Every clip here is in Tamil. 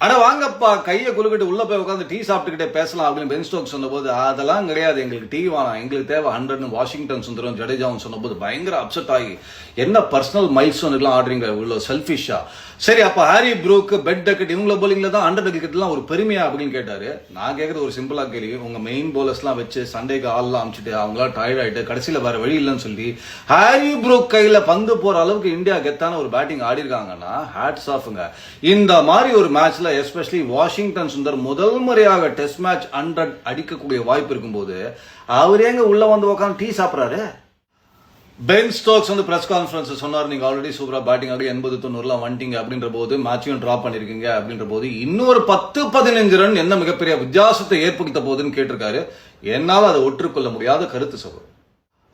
அட வாங்கப்பா கையை குலுக்கிட்டு உள்ள போய் உட்காந்து டீ சாப்பிட்டுக்கிட்டே பேசலாம் அப்படின்னு பென் ஸ்டோக் சொன்னபோது அதெல்லாம் கிடையாது எங்களுக்கு டீ வேணாம். எங்களுக்கு தேவை ஹண்ட்ரட்னு வாஷிங்டன் சுந்தரம் ஜடேஜாவும் சொன்னபோது பயங்கர அப்செட் ஆகி என்ன பர்சனல் மைல்ஸ் ஒன்றுலாம் ஆடுறீங்க இவ்வளோ செல்ஃபிஷா சரி அப்போ ஹாரி ப்ரூக் பெட் டக்கெட் இவங்கள போலிங்கில் தான் ஹண்ட்ரட் விக்கெட்லாம் ஒரு பெருமையா? அப்படின்னு கேட்டாரு. நான் கேட்கறது ஒரு சிம்பிளா கேள்வி. உங்க மெயின் போலர்ஸ்லாம் வச்சு சண்டேக்கு ஆள்லாம் அமிச்சிட்டு அவங்களாம் டயர்ட் ஆயிட்டு கடைசியில வேற வழி இல்லைன்னு சொல்லி ஹாரி ப்ரூக் கையில பந்து போற அளவுக்கு இந்தியா கெத்தான ஒரு பேட்டிங் ஆடி இருக்காங்கன்னா ஹேட்ஸ் ஆஃப்ங்க இந்த மாதிரி ஒரு மேட்ச்ல எஸ்பெஷலி வாஷிங்டன் சுந்தர் முதல் முறையாக டெஸ்ட் மேட்ச் ஹண்ட்ரட் அடிக்கக்கூடிய வாய்ப்பு இருக்கும்போது அவர் எங்க உள்ள வந்து உட்காந்து டீ சாப்பிடுறாரு? பென் ஸ்டோக்ஸ் வந்து பிரஸ் கான்ஃபரன்ஸ் சொன்னார் நீங்க ஆல்ரெடி சூப்பரா பேட்டிங் ஆடி எண்பது தொண்ணூறுலாம் வந்துட்டீங்க அப்படின்ற போது மேட்சையும் டிராப் பண்ணிருக்கீங்க அப்படின்ற போது இன்னொரு பத்து பதினஞ்சு ரன் என்ன மிகப்பெரிய வித்தியாசத்தை ஏற்படுத்த போகுதுன்னு கேட்டிருக்காரு. என்னால் அதை ஒற்றுக்கொள்ள முடியாத கருத்து சகோதரர்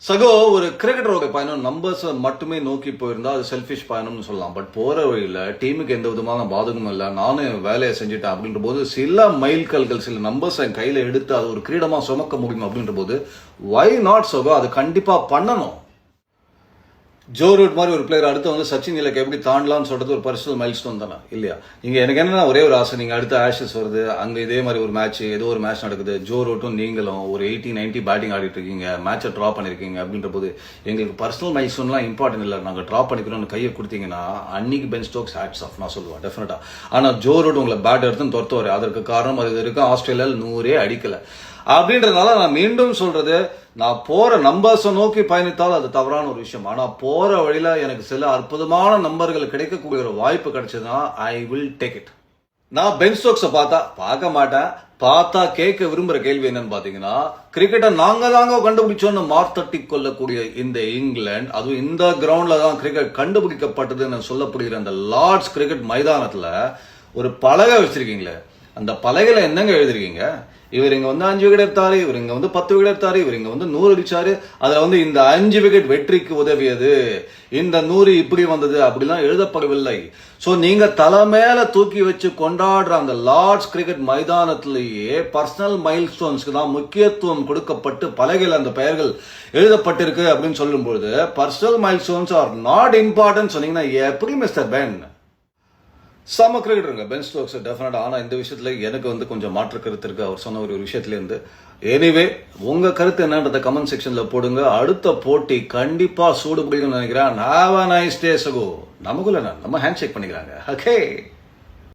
சகோ ஒரு கிரிக்கெட்டரோட பயணம் நம்பர்ஸ் மட்டுமே நோக்கி போயிருந்தா அது செல்ஃபிஷ் பயணம்னு சொல்லலாம். பட் போற வழியில டீமுக்கு எந்த விதமான பாதகமும் இல்லை. நானும் வேலையை செஞ்சுட்டேன் அப்படின்ற போது சில மைல்கல்கள் சில நம்பர்ஸ் என் கையில எடுத்து அது ஒரு கிரீடமா சுமக்க முடியும் அப்படின்ற போது வை நாட் சகோ? அது கண்டிப்பா பண்ணணும். ஜோ ரூட் மாதிரி ஒரு பிளேயர் அடுத்து வந்து சச்சின் இலக்கு எப்படி தாண்டலாம்னு சொல்றது ஒரு பர்சனல் மைல் ஸ்டோன் தானே இல்லையா? நீங்க எனக்கு என்னன்னா ஒரே ஒரு ஆசை நீங்க அடுத்த ஆஷஸ் வருது அங்க இதே மாதிரி ஒரு மேட்ச் ஏதோ ஒரு மேட்ச் நடக்குது ஜோ ரூட்டும் நீங்களும் ஒரு எயிட்டி நைன்டி பேட்டிங் ஆடிட்டு இருக்கீங்க மேட்சை ட்ரா பண்ணிருக்கீங்க அப்படின்ற போது எங்களுக்கு பர்சனல் மைல் ஸ்டோன்லாம் இம்பார்ட்டன்ட் இல்லை. நாங்கள் ட்ரா பண்ணிக்கிறோம்னு கையை கொடுத்தீங்கன்னா அன்னைக்கு பென் ஸ்டோக்ஸ் ஹேட்ஸ் ஆஃப் நான் சொல்லுவேன் டெஃபினட்டா ஆனா ஜோ ரூட் உங்களை பேட் எடுத்து துரத்துவாரு. அதற்கு காரணம் அது இருக்கும் ஆஸ்திரேலியாவில் நூறே அடிக்கலை. அப்படின்றதுனால நான் மீண்டும் சொல்றது நான் போற நம்பர்ஸை நோக்கி பயணித்தால் அது தவறான ஒரு விஷயம். ஆனா போற வழியில எனக்கு சில அற்புதமான நம்பர்கள் கிடைக்கக்கூடிய ஒரு வாய்ப்பு கிடைச்சதுன்னா ஐ வில் டேக் இட் நான் பென் ஸ்டோக்ஸை பார்த்தா பார்க்க மாட்டேன். பார்த்தா கேட்க விரும்புற கேள்வி என்னன்னு பாத்தீங்கன்னா கிரிக்கெட்டை நாங்க தாங்க கண்டுபிடிச்சோன்னு மார்த்தட்டி கொள்ளக்கூடிய இந்த இங்கிலாந்து அதுவும் இந்த கிரவுண்ட்ல தான் கிரிக்கெட் கண்டுபிடிக்கப்பட்டதுன்னு சொல்லப்படுகிற அந்த லார்ட்ஸ் கிரிக்கெட் மைதானத்துல ஒரு பலகை வச்சிருக்கீங்களே அந்த பலகையில என்னங்க எழுதிருக்கீங்க? இவர் இங்க வந்து அஞ்சு விக்கெட் எடுத்தாரு இவர் இங்க வந்து பத்து விக்கெட் எடுத்தாரு இவர் இங்க வந்து நூறு அடிச்சாரு அதுல வந்து இந்த அஞ்சு விக்கெட் வெற்றிக்கு உதவியது. இந்த நூறு இப்படி வந்தது அப்படிலாம் எழுதப்படவில்லை. ஸோ நீங்க தலை மேல தூக்கி வச்சு கொண்டாடுற அந்த லார்ட்ஸ் கிரிக்கெட் மைதானத்திலேயே பர்சனல் மைல் ஸ்டோன்ஸ்க்கு தான் முக்கியத்துவம் கொடுக்கப்பட்டு பலகையில் அந்த பெயர்கள் எழுதப்பட்டிருக்கு அப்படின்னு சொல்லும்பொழுது personal milestones are not important சொன்னீங்கன்னா எப்படி மிஸ்டர் பென் செம கிரிக்கெட்டருங்க பென் ஸ்டோக்ஸ் டெஃபினட் ஆனால் இந்த விஷயத்தில் எனக்கு வந்து கொஞ்சம் மாற்று கருத்து இருக்கு. அவர் சொன்ன ஒரு விஷயத்துலேருந்து எனிவே உங்க கருத்து என்னன்றத கமெண்ட் செக்ஷன்ல போடுங்க. அடுத்த போட்டி கண்டிப்பா சூடு பிடிக்கும்னு நினைக்கிறேன். ஹாவ் நைஸ் டே சகோ. நமக்குள்ள நம்ம ஹேண்ட் ஷேக் பண்ணிக்கிறாங்க. ஓகே